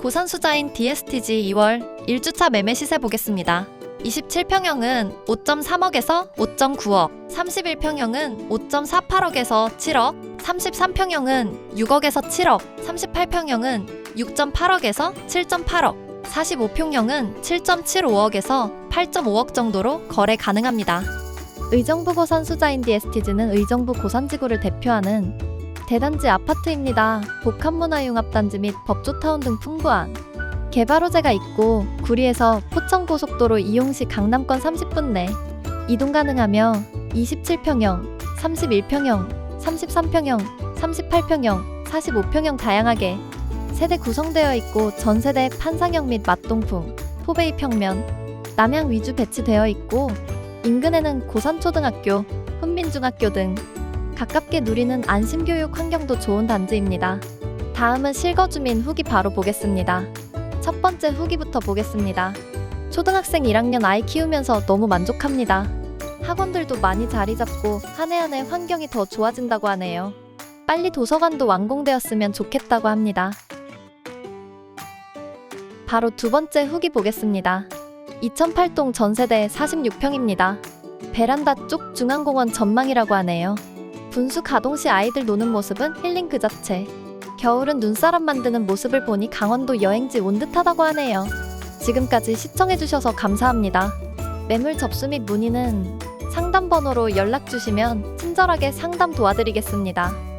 고산수자인 DSTG 2월 1주차 매매 시세 보겠습니다. 27평형은 5.3억에서 5.9억, 31평형은 5.48억에서 7억, 33평형은 6억에서 7억, 38평형은 6.8억에서 7.8억, 45평형은 7.75억에서 8.5억 정도로 거래 가능합니다. 의정부 고산 수자인 DSTG는 의정부 고산지구를 대표하는 대단지 아파트입니다. 복합문화융합단지 및 법조타운 등 풍부한 개발 호재가 있고 구리에서 포천고속도로 이용 시 강남권 30분 내 이동 가능하며 27평형, 31평형, 33평형, 38평형, 45평형 다양하게 세대 구성되어 있고 전세대 판상형 및 맞동풍, 포베이 평면, 남향 위주 배치되어 있고 인근에는 고산초등학교, 훈민중학교 등 가깝게 누리는 안심교육 환경도 좋은 단지입니다. 다음은 실거주민 후기 바로 보겠습니다. 첫 번째 후기부터 보겠습니다. 초등학생 1학년 아이 키우면서 너무 만족합니다. 학원들도 많이 자리 잡고 한 해 한 해 환경이 더 좋아진다고 하네요. 빨리 도서관도 완공되었으면 좋겠다고 합니다. 바로 두 번째 후기 보겠습니다. 2008동 전세대 46평입니다. 베란다 쪽 중앙공원 전망이라고 하네요. 분수 가동 시 아이들 노는 모습은 힐링 그 자체. 겨울은 눈사람 만드는 모습을 보니 강원도 여행지 온 듯하다고 하네요. 지금까지 시청해주셔서 감사합니다. 매물 접수 및 문의는 상담 번호로 연락 주시면 친절하게 상담 도와드리겠습니다.